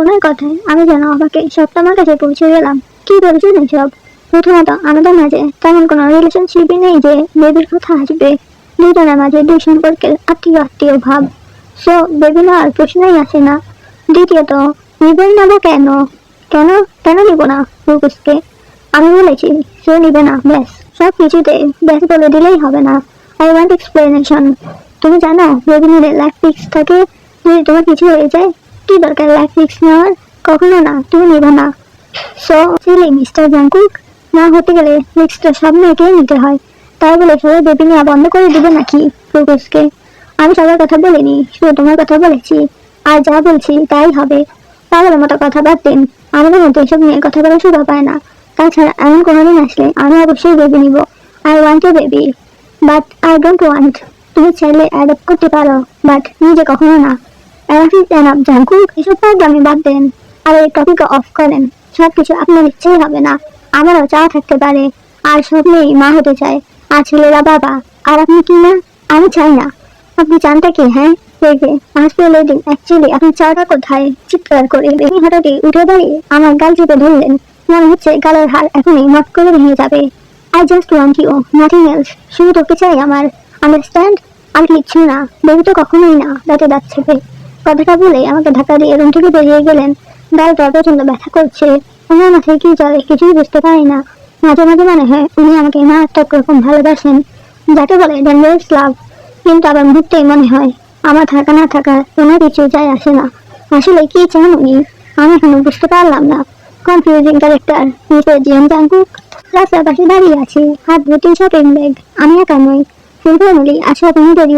ওনার কথায় আমি যেন আমাকে সবটা আমার কাছে পৌঁছে গেলাম। কি বলছেন এসব? প্রথমত আমাদের মাঝে তেমন কোনো রিলেশনশিপই নেই যে বেবির কথা আসবে। দুজনের মাঝে দুই সম্পর্কের আত্মীয় আত্মীয় ভাব। সো বেবি নেওয়ার প্রশ্নই আসে না। দ্বিতীয়ত নিবই নেব কেন? কেন কেন নিব না রুকুসকে আমি বলেছি, সে নিবে না, ব্যাস। সব কিছুতে ব্যাস বলে দিলেই হবে না। আই ওয়ান্ট এক্সপ্লেনেশন তুমি জানো, বেবি নিলে লাইফ ফিক্স থাকে। যদি তোমার কিছু হয়ে যায় কি দরকার লাইফ ফিক্স নেওয়ার? কখনো না তুমি নিবে না। সো সিলি মিস্টার জাঙ্কুক না হতে গেলে রিক্সটা সব মেয়েকেই নিতে হয়। তাই বলে সবাই বেবি নেওয়া বন্ধ করে দিবে নাকি রুকুসকে আমি সবার কথা বলিনি, শুধু তোমার কথা বলেছি। আর যা বলছি তাই হবে। পাগলের মতো কথা বাদ দিন। আমাদের মধ্যে এসব নিয়ে কথা বলার সুযোগ পায় না। তাছাড়া এমন কোনোদিন আসলে আমি অবশ্যই বেবি নিব। I want a baby but I don't want তুমি চাইলে অ্যাডপ্ট করতে পারো বাট নিজে কখনো না। এনাফ ইজ এনাফ জাঙ্কুক এসব পাগলামি বাদ দেন। আর এই টপিক অফ করেন সব কিছু আপনার ইচ্ছেই হবে না। আমারও চাওয়া থাকতে পারে, আর সব মেয়েই মা হতে চায়। আর ছেলেরা বাবা, আর আপনি কি না? আমি চাই না। আপনি চানটা কি হ্যাঁ? রেগে আসলে দিন অ্যাকচুয়ালি আপনি চাওয়াটা কোথায়? চিৎকার করে বেবি হঠাৎই উঠে দাঁড়িয়ে আমার গাল চেপে ধরলেন। মনে হচ্ছে গালের হার এখনই মত করে ভেঙে যাবে। I just want you nothing else শুধু তোকে চাই আমার। আন্ডারস্ট্যান্ড আর কিচ্ছু না। বেবি তো কখনোই না দাঁতে দাঁত চেপে। কথাটা বলে আমাকে ধাক্কা দিয়ে রুম থেকে বেরিয়ে গেলেন। গালটা প্রচণ্ড ব্যথা করছে। ওনার মাথায় কি চলে কিছুই বুঝতে পারি না। মাঝে মাঝে মনে হয় উনি আমাকে মারাত্মক রকম ভালোবাসেন, যাকে বলে ডেঞ্জারাস লাভ কিন্তু আবার মুহূর্তেই মনে হয়, আমার থাকা না থাকা কোনো কিছু যায় আসে না। আসলে কি চান উনি? আমি এখনও বুঝতে পারলাম না। Confusing character mister GM Jungkook. রাস্তার পাশে দাঁড়িয়ে আছি, হাত ভর্তি শপিং ব্যাগ আমি একা নই। ফুল ফ্যামিলি আশা তুমি তৈরি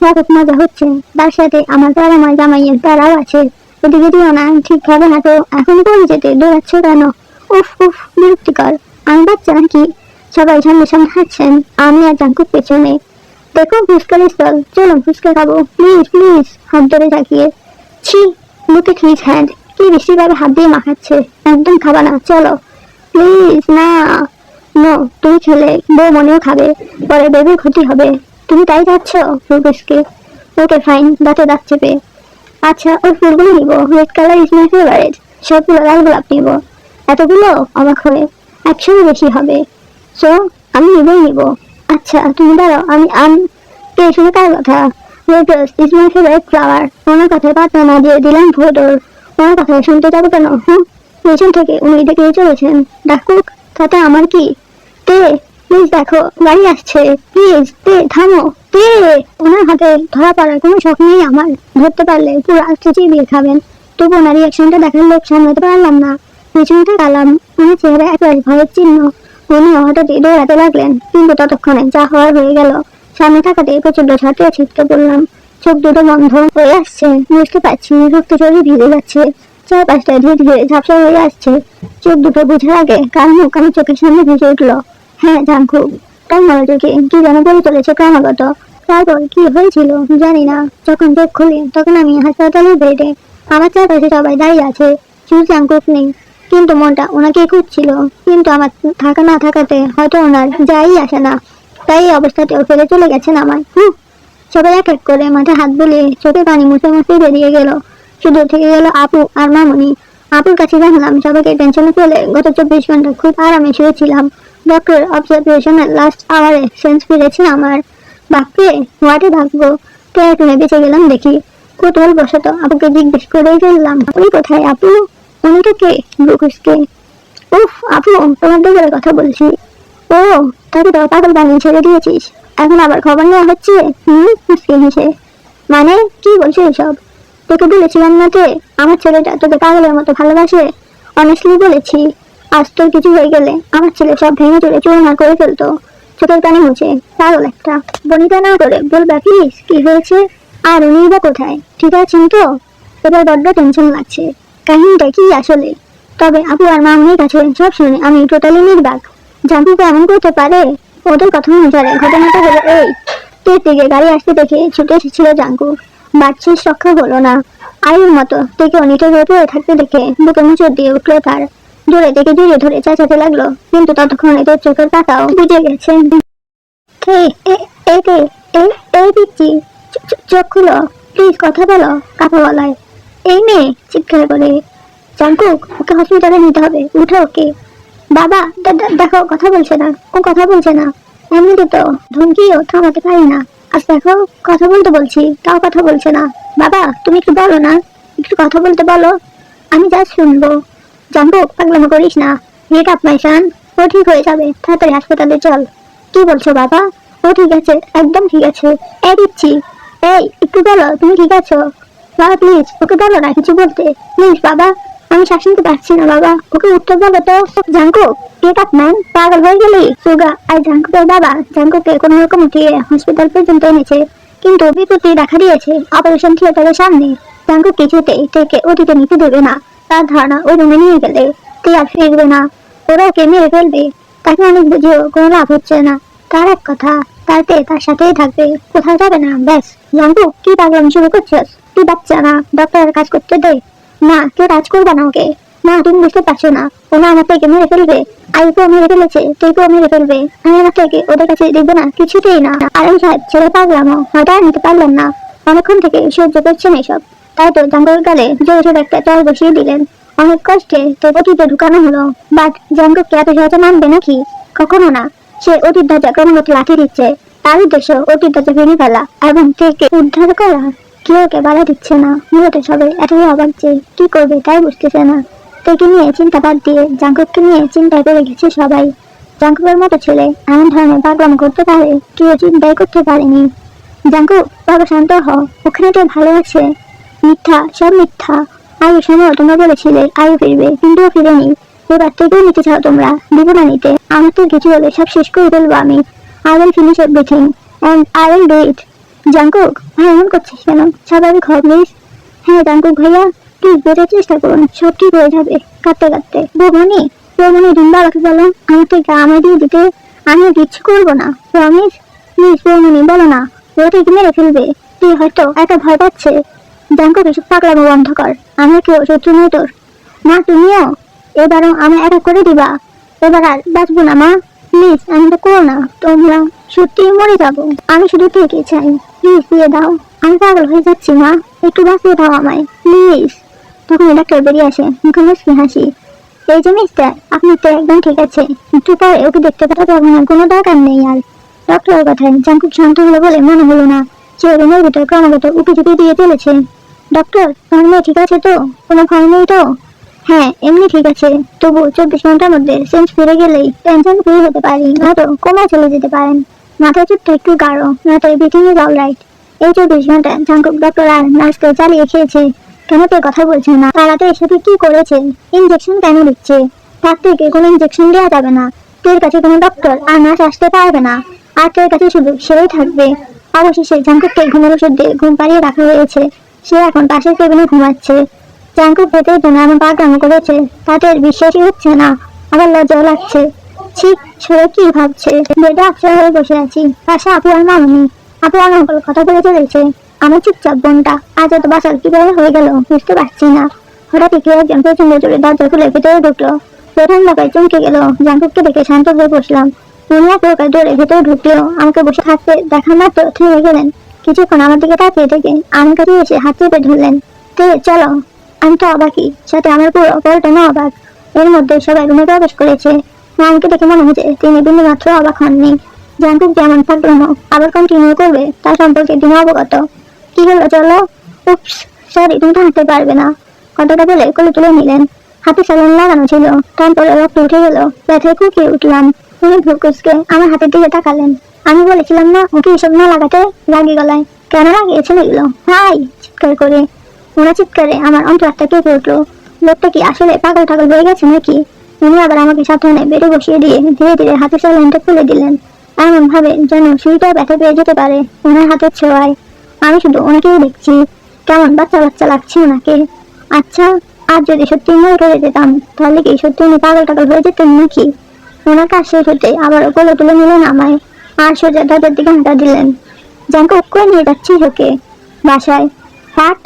হয়েছে মজা হচ্ছে। তার সাথে আমার তার আমার জামাইয়ের তারাও আছে। ওদিকে দিও না ঠিকভাবে হাঁটো এখন করে যেতে দৌড়াচ্ছ কেন? উফ উফ, বিরক্তিকর। আমি বাচ্চা নাকি? সবাই সামনে সামনে হাঁটছেন। আমি আর জাঙ্কুক পেছনে। দেখো ফুচকার স্টল। চলো ফুচকা খাব। প্লিজ প্লিজ, হাত ধরে তাকিয়ে। ছি লুকে হিজ হ্যান্ড কি বেশিভাবে হাত দিয়ে মাখাচ্ছে। একদম খাবা না, চলো। প্লিজ, না। নো, তুমি খেলে। বউ মনেও খাবে। পরে বেবির ক্ষতি হবে। তুমি তাই যাচ্ছ রুবেশকে ওকে ফাইন দাঁতে দাঁত চেপে। আচ্ছা ওই ফুলগুলো নিবো red colour is my favourite সবগুলো লাল গোলাপ নিব। এতগুলো? অবাক হয়ে। একশোরও বেশি হবে। সো আমি নিবই নিব। আচ্ছা তুমি দাঁড়াও, আমি, আম, কে শুনে কার কথা? Lotus is my favourite flower ওনার কথায় পাত্তা না দিয়ে দিলাম ভোটর। ওনার কথা শুনতে যাব কেন, হুম? পেছন থেকে উনি দেখে চলেছেন। ডাকুক তাতে আমার কি? তে প্লিজ দেখো, গাড়ি আসছে। প্লিজ, তে, থামো। তে, ওনার হাতে ধরা পড়ার কোনো শখ নেই আমার। ধরতে পারলে পুরো আস্তে চিবিয়ে খাবেন। তবু ওনার রিয়াকশনটা দেখার লোক সামলাতে পারলাম না। পেছনে তাকালাম ওনার চেহারা একবার ভয়ের চিহ্ন। উনি হঠাৎই দৌড়াতে লাগলেন। কিন্তু ততক্ষণে যা হওয়ার হয়ে গেল। সামনে থাকাতে প্রচণ্ড ছাত্রে ছিটকে পড়লাম। চোখ দুটো বন্ধ হয়ে আসছে। বুঝতে পারছি রক্ত চড়ে ভিজে যাচ্ছে। চারপাশটা ধীরে ধীরে ঝাপসা হয়ে আসছে। চোখ দুটো বুঝার আগে কার মুখ আমার চোখের সামনে ভেসে উঠল। হ্যাঁ জাঙ্কু তার মনোযোগে কি যেন বলে চলেছে ক্রমাগত তারপর কি হয়েছিল জানি না যখন চোখ খুলি তখন আমি হাসপাতালের বেডে আমার চারপাশে সবাই দাঁড়িয়ে আছে শুধু জাঙ্কুক নেই কিন্তু মনটা ওনাকে খুঁজছিল কিন্তু আমার থাকা না থাকাতে হয়তো ওনার যাই আসে না তাই এই অবস্থাতেও ফেলে চলে গেছেন আমায় হুম সবাই এক এক করে মাথায় হাত বুলিয়ে চোখে পানি মুছে মুছে বেরিয়ে গেল শুধু থেকে গেল আপু আর মামুনি আপুর কাছে জানলাম সবাইকে টেনশনে ফেলে গত চব্বিশ ঘণ্টা খুব আরামে শুয়েছিলাম ডক্টর অবজারভেশনের লাস্ট আওয়ারে সেন্স ফিরেছে আমার। বাপরে হোয়াটে ভাববো টেনে টুনে বেঁচে গেলাম দেখি। কোতল বসত আপুকে জিজ্ঞেস করেই ফেললাম উনি কোথায় আপু? উনি তো কে? ব্রুকুসকে? উফ, আপু, তোমার দিকে কথা বলছি। ও, তাকে তো পাগল বানিয়ে ছেড়ে দিয়েছিস। এখন আবার খবর নেওয়া হচ্ছে? হুম হেসে মানে কি বলছিস এসব? তোকে বলেছিলাম না যে, আমার ছেলেটা তোকে পাগলের মতো ভালোবাসে? অনেস্টলি বলেছি। আজ তোর কিছু হয়ে গেলে আমার ছেলে সব ভেঙে চড়ে চুরমার করে ফেলতো। চোখের পানি মুছে পাগল একটা। বনিতা না করে বলবা প্লিজ কি হয়েছে? আর উনি বা কোথায়? ঠিক আছেন তো? এবার বড্ড টেনশন লাগছে। কাহিনীটা কি আসলে? তবে আপু আর মামনির কাছে সব শুনে আমি টোটালি নির্বাক। জাম্পুকে এমন করতে পারে? ওদের কথা অনুসারে ঘটনাটা হলো এই। তের দিকে গাড়ি আসতে দেখে ছুটে এসেছিল জাঙ্কু বাচ্চিস রক্ষা হলো না। আয়ুর মতো তেকে অনিটে হয়ে থাকতে দেখে বুকে মুচড় দিয়ে উঠল তার। জোরে থেকে জড়িয়ে ধরে চেঁচাতে লাগল। কিন্তু ততক্ষণে তোর চোখের পাতাও বুঝে গেছে। কে? এই চোখ খুলো। প্লিজ কথা বলো কাপা বলায় এই মেয়ে, চিৎকার করে। জাঙ্কুক ওকে হসপিটালে নিতে হবে। উঠে ওকে। বাবা দেখো, কথা বলছে না। ও কথা বলছে না। এমনিতে তো ধমকিও থামাতে পারি না। আজ দেখো, কথা বলতে বলছি, তাও কথা বলছে না। বাবা, তুমি একটু বলো না? একটু কথা বলতে বলো। আমি যা শুনব। জানব পাগলামো করিস না। গেট আপ মাই সান ও ঠিক হয়ে যাবে। তাড়াতাড়ি হাসপাতালে চল। কি বলছো, বাবা? ও ঠিক আছে, একদম ঠিক আছে। এই দিচ্ছি। এই, একটু বলো, তুমি ঠিক আছো? বাবা প্লিজ ওকে বলো না কিছু বলতে। প্লিজ বাবা, আমি শ্বাস নিতে পারছি না, বাবা। ওকে উঠতে বলো তো। জাঙ্কু গেট আপ ম্যান পাগল হয়ে গেলি? সুগা আর জাঙ্কুকের বাবা। জাঙ্কুকে কোনো রকম উঠিয়ে হসপিটাল পর্যন্ত এনেছে। কিন্তু বিপত্তি দেখা দিয়েছে। অপারেশন থিয়েটারের সামনে। জাঙ্কু কিছুতেই থেকে ওদিকে নিতে দেবে না। তার ধারণা ওই রুমে নিয়ে গেলে আর ফিরবে না। ওরা ওকে মেরে ফেলবে। তাকে অনেক কোনো লাভ হচ্ছে না। তার এক কথা, তার সাথেই থাকবে। কোথাও যাবে না। ব্যাস। কি পাগলাম শুরু করছিস? তুই বাচ্চা না। ডক্টরের কাজ করতে দে। না, কেউ করবে না ওকে। না, তুমি বুঝতে পারছ না। আমার থেকে মেরে ফেলবে। মেরে ফেলেছে। তুইকেও মেরে ফেলবে। আমি আমার থেকে ওদের কাছে দেখব না। কিছুতেই না। আর আমি সাহেব ছেড়ে পাগলামও হয়তো নিতে পারলাম না। অনেকক্ষণ থেকে সহ্য করছেন এসব। তাই তো জাঙ্গল গালে জোরে একটা চল বসিয়ে দিলেন। অনেক কষ্টে তো অতীতে ঢুকানো হলো। বাট জাঙ্গকে এত সহজে মানবে নাকি? কখনো না। সে অতীত ধাজা ক্রমাগত লাঠি দিচ্ছে। তার উদ্দেশ্য অতীত ধাজা ভেঙে ফেলা এবং থেকে উদ্ধার করা। কেউ ওকে বাধা দিচ্ছে না। মূলত সবাই এতই অবাক যে কি করবে তাই বুঝতেছে না। থেকে নিয়ে চিন্তা বাদ দিয়ে জাঙ্কুককে নিয়ে চিন্তায় পড়ে গেছে সবাই। জাঙ্কুকের মতো ছেলে এমন ধরনের পাগলাম করতে পারে, কেউ চিন্তাই করতে পারেনি। জাঙ্কু বাবা শান্ত হ। ওখানে তো ভালো আছে। মিথ্যা, সব মিথ্যা। আয়ু সময় তোমরা বলেছিলে আয়ু ফিরবে, কিন্তু ফিরেনি। এবার থেকেও নিতে চাও তোমরা দিব না নিতে আমার তো কিছু হলে সব শেষ করে ফেলব আমি। I will finish everything and I will do it Jungkook এমন করছিস কেন? স্বাভাবিক হ্যাঁ জাঙ্কুক ভাইয়া প্লিজ চেষ্টা করুন। সব ঠিক হয়ে যাবে, কাঁদতে কাঁদতে। থেকে আমায় দিয়ে দিতে আমি কিচ্ছু করব না প্রমিস প্লিজ বৌমনি বলো না। মেরে ফেলবে। তুই হয়তো একা ভয় পাচ্ছে জাঙ্কুক এসব পাগলামো বন্ধ কর আমি কেউ শত্রু নই তোর? না তুমিও? এবারও আমি একা করে দিবা। এবার আর বাঁচবো না, মা। প্লিজ এমনটা করো না। তোমরা সত্যি মরে যাব। আমি শুধু থেকে চাই। প্লিজ, দিয়ে দাও। আমি পাগল হয়ে যাচ্ছি, মা। একটু বাঁচিয়ে দাও আমায়। প্লিজ। তখন ডাক্তার বেরিয়ে আসে। মুখে হাসি। এই যে মিস্টার আপনি তো একদম ঠিক আছে। একটু পরে ওকে দেখতে পাঠাতে হবে না। কোনো দরকার নেই আর। ডক্টরের কথায় জাঙ্কুক শান্ত হলো বলে মনে হলো না। সে রুমের ভিতর ক্রমাগত ঝুঁকি দিয়ে চলেছে। ডক্টর তোমার মেয়ে ঠিক আছে তো? কোনো ভয় নেই তো? হ্যাঁ এমনি ঠিক আছে। তবু চব্বিশ ঘণ্টার মধ্যে সেন্স ফিরে গেলেই টেনশন ফ্রি হতে পারি। নয়তো কোমায় চলে যেতে পারেন। মাথায় চুপটা একটু গাঢ়, নয়তো এভরিথিং ইজ অল রাইট এই চব্বিশ ঘণ্টা জাঙ্কুক ডক্টর আর নার্সকে চালিয়ে খেয়েছে। কেন তো কথা বলছে না? তারা তো এর কি করেছে? ইনজেকশন কেন দিচ্ছে তার থেকে কোনো ইনজেকশন দেওয়া যাবে না। তোর কাছে কোনো ডক্টর আর নার্স আসতে পারবে না। আর তোর কাছে শুধু সেই থাকবে। অবশেষে জাঙ্কুককে ঘুমের ওষুধ দিয়ে ঘুম পাড়িয়ে রাখা হয়েছে। সে এখন পাশের কেবিনে ঘুমাচ্ছে। জাঙ্কুক ভেতরে জন্য এমন পাগলামো করেছে তাদের বিশ্বাসই হচ্ছে না। আবার লজ্জাও লাগছে। ঠিক ছেলে কি ভাবছে? বেডে আফসর হয়ে বসে আছি। পাশে আপু আর মামনি। আপু আর আঙ্কল কথা বলে চলেছে। আমার চুপচাপ বোনটা, আজ এত বাসার কীভাবে হয়ে গেল বুঝতে পারছি না। হঠাৎ কেউ একজন প্রচণ্ড জোরে দরজা খুলে ভেতরে ঢুকলো। প্রথম লাগায় চমকে গেল। জাঙ্কুককে দেখে শান্ত হয়ে বসলাম। উনি এক প্রকার জোরে ভেতরে ঢুকলেও আমাকে বসে থাকতে দেখা মাত্র থেমে গেলেন। কিছুক্ষণ আমার দিকে তাকিয়ে থেকে কাছে এসে হাত চেপে ধরলেন। তে, চলো। আমি তো অবাকই, সাথে আমার পুরো পল্টনা অবাক এর মধ্যে সবাই রুমে প্রবেশ করেছে। আমাকে দেখে মনে হচ্ছে তিনি বিন্দু মাত্র অবাক হননি। জানতুক যেমন থাকল আবার কন্টিনিউ করবে? তার সম্পর্কে তিনি অবগত। কি হলো, চলো? উপস সরি তুমি তো হাঁটতে পারবে না। কথাটা বলে কোলে তুলে নিলেন। হাতে স্যালন লাগানো ছিল। তারপরে রক্ত উঠে গেল। ব্যথায় কুকিয়ে উঠলাম। উনি ভুকুসকে আমার হাতের দিকে তাকালেন। আমি বলেছিলাম না ওকে এসব না লাগাতে লাগিয়ে গলায়? কেন লাগিয়েছেন এগুলো হাই! চিৎকার করে। ওরা চিৎকারে। আমার অন্তরাত্মা কেঁপে উঠল। লোকটা কি আসলে পাগল টাগল হয়ে গেছে নাকি? উনি আবার আমাকে সাবধানে বেড়ে বসিয়ে দিয়ে ধীরে ধীরে হাতের স্যালাইনটা খুলে দিলেন। এমন ভাবে যেন সুইটার ব্যথা পেয়ে যেতে পারে। ওনার হাতের ছোঁয়ায়। আমি শুধু ওনাকেই দেখছি। কেমন বাচ্চা বাচ্চা লাগছে ওনাকে। আচ্ছা আর যদি সত্যি মরে করে যেতাম, তাহলে কি সত্যি উনি পাগল টাগল হয়ে যেতেন নাকি? ওনার কাজ শেষ হতে আবার কোলে তুলে নিলেন আমায়। আর সোজা দাদার দিকে হাঁটা দিলেন। উপ করে নিয়ে যাচ্ছি ওকে বাসায়। হাট।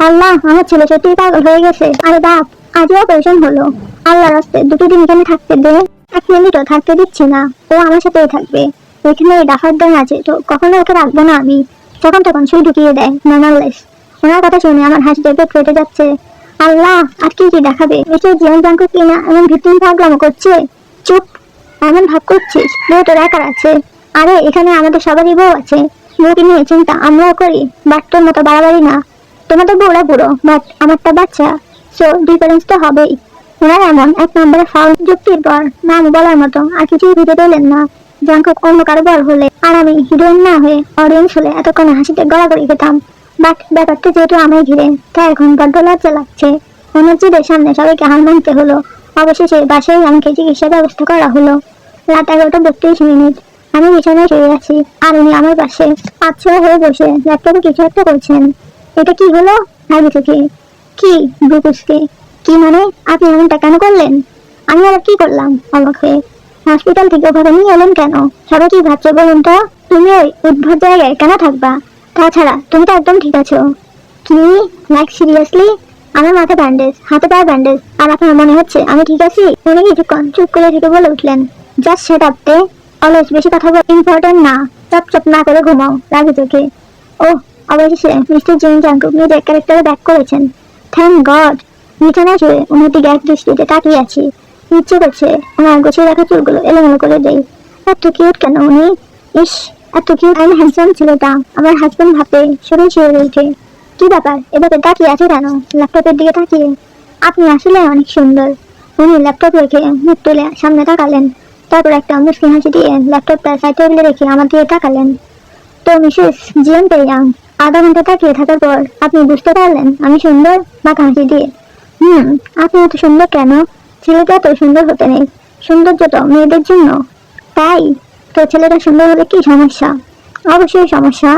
আল্লাহ, আমার ছেলে সত্যি পাগল হয়ে গেছে। আরে বাপ, আজও অপারেশন হলো। আল্লাহ রাস্তায় দুটো দিন এখানে থাকতে দে। এক মিনিটও থাকতে দিচ্ছি না। ও আমার সাথেই থাকবে। এখানে এই ডাফার দান আছে, তো কখনো ওকে রাখব না আমি। যখন তখন সুই ঢুকিয়ে দেয় নানালেস ওনার কথা শুনে আমার হাসিতে পেট ফেটে যাচ্ছে। আল্লাহ, আর কি কি দেখাবে? এসে জীবন জাঙ্ক কিনা এমন ভিত্তিম পাগলামো করছে? চুপ। এমন ভাব করছিস? তোর একার আছে। আরে, এখানে আমাদের সবারই বউ আছে। বউকে নিয়ে চিন্তা? আমরাও করি। বাট তোর মতো বাড়াবাড়ি না। তোমাদের বউরা বুড়ো, বাট আমারটা বাচ্চা। সো ডিফারেন্স তো হবেই। ওনার এমন এক নম্বরে ফাউল যুক্তির পর নাম বলার মতো আর কিছুই দিতে দিলেন না। জাঙ্কক অন্য কারও বল হলে আর আমি হিরোইন না হয়ে অডিয়েন্স হলে এতক্ষণে হাসিতে গড়াগড়ি খেতাম বাট ব্যাপারটা যেহেতু আমায় ঘিরে, তাই এখন বড্ড লজ্জা লাগছে। অনুজিদের সামনে সবাইকে হার মানতে হলো। অবশেষে বাসায় আমাকে চিকিৎসার ব্যবস্থা করা হলো। রাত এগারোটা বত্রিশ মিনিট। আমি বিছানায় শুয়ে আছি। আর উনি আমার পাশে আচ্ছা হয়ে বসে ল্যাপটপে কিছু একটা করছেন। এটা কি হলো? ভাবি থেকে কি ব্রুকুসকে কি মানে? আপনি এমনটা কেন করলেন? আমি আবার কি করলাম? অবাক হয়ে। হসপিটাল থেকে ওখানে নিয়ে এলেন কেন? সবাই কি ভাবছে বলুন তো? তুমি ওই উদ্ভট জায়গায় কেন থাকবা? তাছাড়া তুমি তো একদম ঠিক আছো। কি? লাইক সিরিয়াসলি আমার মাথা ব্যান্ডেজ হাতে পায়ে ব্যান্ডেজ আর আপনার মনে হচ্ছে আমি ঠিক আছি? উনি কিছুক্ষণ চুপ করে থেকে বলে উঠলেন। জাস্ট সেট আপতে অলওয়েজ বেশি কথা বলা ইম্পর্টেন্ট না। চপ চপ না করে ঘুমাও, রাগে চোখে। ও অবশেষে মিস্টার জেন জাঙ্কুক নিজের ক্যারেক্টারে ব্যাক করেছেন। থ্যাংক গড বিছানায় শুয়ে ওনার দিকে এক দৃষ্টিতে তাকিয়ে আছি। ইচ্ছে করছে ওনার গোছিয়ে রাখা চুলগুলো এলোমেলো করে দেই। এত কিউট কেন উনি? ইস, এত কিউট অ্যান্ড হ্যান্ডসাম ছেলেটা, আমার হাজবেন্ড ভাবে শরীর শিয়ে উঠে কি ব্যাপার, এভাবে তাকিয়ে আছে কেন? ল্যাপটপের দিকে তাকিয়ে। আপনি আসলে অনেক সুন্দর। উনি ল্যাপটপ রেখে মুখ তুলে সামনে তাকালেন। তারপর একটা মুসকি হাসি দিয়ে ল্যাপটপটা সাইড টেবিলে রেখে আমার দিকে তাকালেন। তো মিসেস জিএম পেয়াং আধা ঘণ্টা তাকিয়ে থাকার পর আপনি বুঝতে পারলেন আমি সুন্দর বা হাসি দিয়ে। হুম, আপনি এত সুন্দর কেন? ছেলেটা তো সুন্দর হতে নেই। সৌন্দর্য তো মেয়েদের জন্য। তাই? তো ছেলেটা সুন্দর হলে কি সমস্যা? অবশ্যই সমস্যা।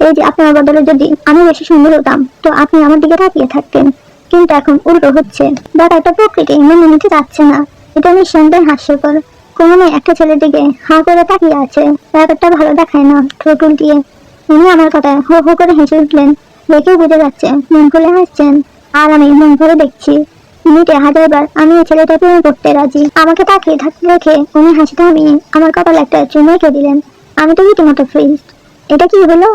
এই যে আপনার বদলে যদি আমি বেশি সুন্দর হতাম, তো আপনি আমার দিকে তাকিয়ে থাকতেন। কিন্তু এখন উল্টো হচ্ছে। ব্যাপারটা প্রকৃতি মেনে নিতে যাচ্ছে না। এটা আমি নিঃসন্দেহে হাস্যকর। কোনো মেয়ে একটা ছেলের দিকে হাঁ করে তাকিয়ে আছে। ব্যাপারটা ভালো দেখায় না ঠোঁট উল্টিয়ে উনি আমার কথায় হো হো করে হেসে উঠলেন। দেখেই বোঝা যাচ্ছে মন খুলে হাসছেন। আর আমি মন ভরে দেখছি। মিনিটে হাজারবার আমি এই ছেলেটা করতে রাজি। আমাকে তাকিয়ে থাকতে দেখে উনি হাসি থামিয়ে আমার কপাল একটা চুমে রেখে দিলেন। আমি তো রীতিমতো ফ্রিজ এটা কি হলো?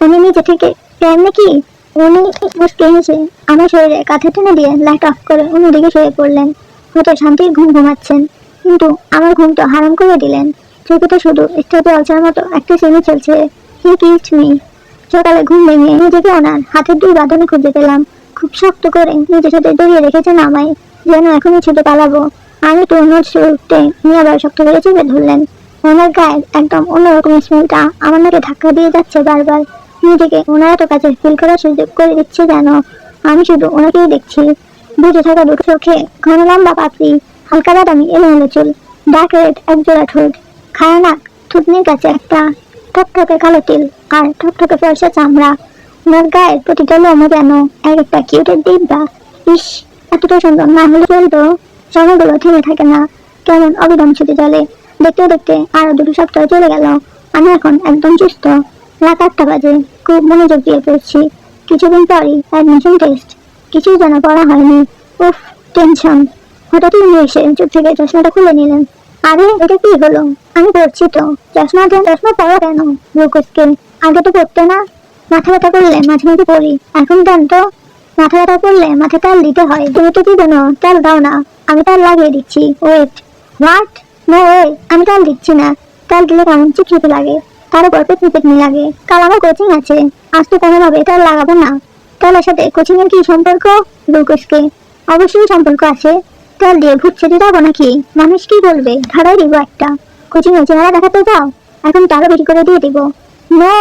উনি নিজে থেকে প্রেম নাকি? উনি মুসকে হেসে আমার শরীরে কাঁথা টেনে দিয়ে লাইট অফ করে অন্যদিকে শুয়ে পড়লেন। হয়তো শান্তির ঘুম ঘুমাচ্ছেন। কিন্তু আমার ঘুম তো হারাম করে দিলেন। চোখে তো শুধু স্টেপে অলচার মতো একটা সিনে চলছে। হি কিসড মি সকালে ঘুম ভেঙে নিজেকে ওনার হাতের দুই বাঁধনে খুঁজে পেলাম খুব শক্ত করে নিজের সাথে জড়িয়ে রেখেছেন আমায়। যেন এখনই ছুটে পালাবো। আমি তো ওনার শুরুতে উনি আবার শক্ত করে চেপে ধরলেন। ওনার গায়ের একদম অন্যরকম স্মেলটা আমার নাকে ধাক্কা দিয়ে যাচ্ছে বারবার। নিজেকে ওনার এত কাছে ফিল করার সুযোগ করে দিচ্ছে যেন আমি শুধু ওনাকেই দেখছি। বুঝে থাকা দুটো চোখে ঘন লম্বা পাপড়ি। হালকা বাদামি এলোমেলো চুল ডার্ক রেড এক জোড়া ঠোঁট খায় নাক, থুতনির কাছে একটা ঠকঠকে কালো তিল আর ঠকঠকে ফর্সা চামড়া। ওনার গায়ের প্রতিটা লোমও যেন এক একটা কিউটের দিব্যা। ইস, এতটা সুন্দর না হলে চলতো সময়গুলো থেমে থাকে না। কেমন অবিরাম ছুটে চলে। দেখতে দেখতে আরও দুটো সপ্তাহ চলে গেল। আমি এখন একদম সুস্থ। রাত আটটা বাজে। খুব মনোযোগ দিয়ে পড়ছি। কিছুদিন পরই অ্যাডমিশন টেস্ট কিছুই যেন পড়া হয়নি। উফ টেনশন হঠাৎ উনি এসে চুপ থেকে চশমাটা খুলে নিলেন। আরে, এটা কি হলো? আমি পড়ছি তো। চশমা দেন, চশমা পড়া কেন? রুকুসকে আগে তো পড়তে না। মাথা ব্যথা করলে মাঝে মাঝে পড়ি। এখন দেন তো। মাথা ব্যথা করলে মাথা তেল দিতে হয়। তুমি তো কি জানো? তেল দাও না। আমি তেল লাগিয়ে দিচ্ছি। ওয়েট হোয়াট নো ওয়ে আমি তেল দিচ্ছি না। তেল দিলে কেমন চিপচিপে লাগে। তার উপর পেটনি লাগে। কাল আমার কোচিং আছে। আজ তো কোনোভাবে তেল লাগাবো না। তেলের সাথে কোচিং এর কি সম্পর্ক? রুকুসকে অবশ্যই সম্পর্ক আছে। দিয়ে ভূত ছেড়ে যাব নাকি? মানুষ কি বলবে? ধরাই দিব একটা। কোচিং এ চেহারা দেখাতে যাও। এখন তারও বেশি করে দিয়ে দিব। নো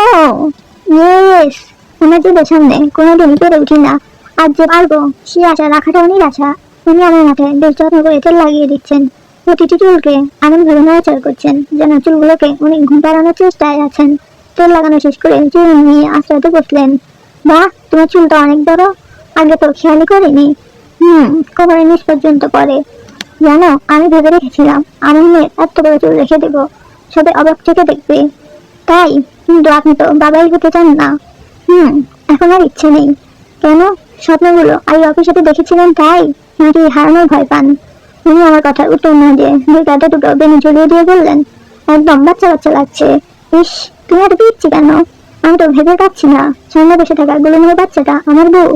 ইয়েস ওনার যে সামনে কোনোদিন পেরে উঠি না। আজ যে পারব, সে আশা রাখাটাও নিরাশা উনি আমার মাথায় বেশ যত্ন করে তেল লাগিয়ে দিচ্ছেন। প্রতিটি চুলকে এমনভাবে নড়াচড়া করছেন, যেন চুলগুলোকে উনি ঘুম পাড়ানোর চেষ্টায় আছেন। তেল লাগানো শেষ করে চুল নিয়ে আশ্রয়তে বসলেন। বাহ, তোমার চুলটা অনেক বড়। আগে তো খেয়ালই করিনি। হুম কোমরের নিচ পর্যন্ত পরে জানো, আমি ভেবে রেখেছিলাম, আমার মেয়ের এত বড় চুল রেখে দেবো সবাই অবাক চোখে দেখবে। তাই, কিন্তু আপনি তো বাবাই হতে চান না। হুম, এখন আর ইচ্ছে নেই। কেন? স্বপ্নগুলো আই অফিসাতে দেখেছিলেন তাই, নাকি হারানোর ভয় পান? উনি আমার কথার উত্তর না দিয়ে দুই কাটা দুটো বেনি ঝুলিয়ে দিয়ে বললেন, একদম বাচ্চা বাচ্চা লাগছে। ইস, তুমি এত পিচ্ছি কেন? আমি তো ভেবে পাচ্ছি না, সামনে বসে থাকা গুলো বাচ্চাটা আমার বউ।